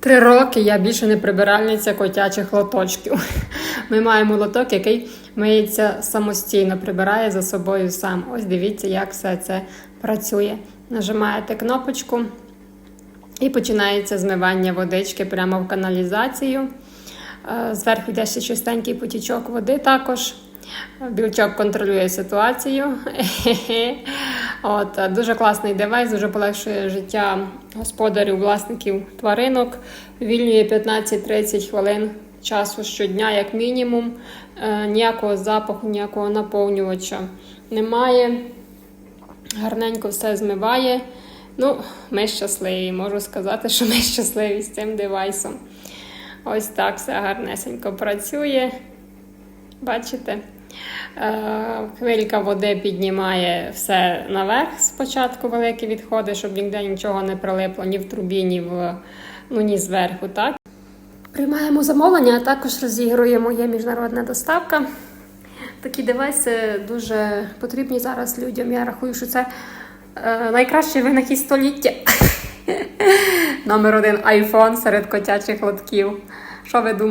Три роки я більше не прибиральниця котячих лоточків. Ми маємо лоток, який миється самостійно, прибирає за собою сам. Ось дивіться, як все це працює. Нажимаєте кнопочку і починається змивання водички прямо в каналізацію. Е, Зверху йде ще чистенький потічок води також. Білчок контролює ситуацію. От, е, дуже класний девайс, дуже полегшує життя господарів, власників тваринок. Вільнює 15-30 хвилин часу щодня, як мінімум. Е, Ніякого запаху, ніякого наповнювача немає. Гарненько все змиває. Ну, ми щасливі. Можу сказати, що ми щасливі з цим девайсом. Ось так все гарнесенько працює. Бачите? Е, Хвилька води піднімає все наверх спочатку великі відходи, щоб ніде нічого не прилипло ні в трубі, ні в ну, ні зверху. Так? Приймаємо замовлення, а також розігруємо є міжнародна доставка. Такі девайси дуже потрібні зараз людям. Я рахую, що це е, найкращий винахід століття. Номер один iPhone серед котячих лотків. Що ви думаєте?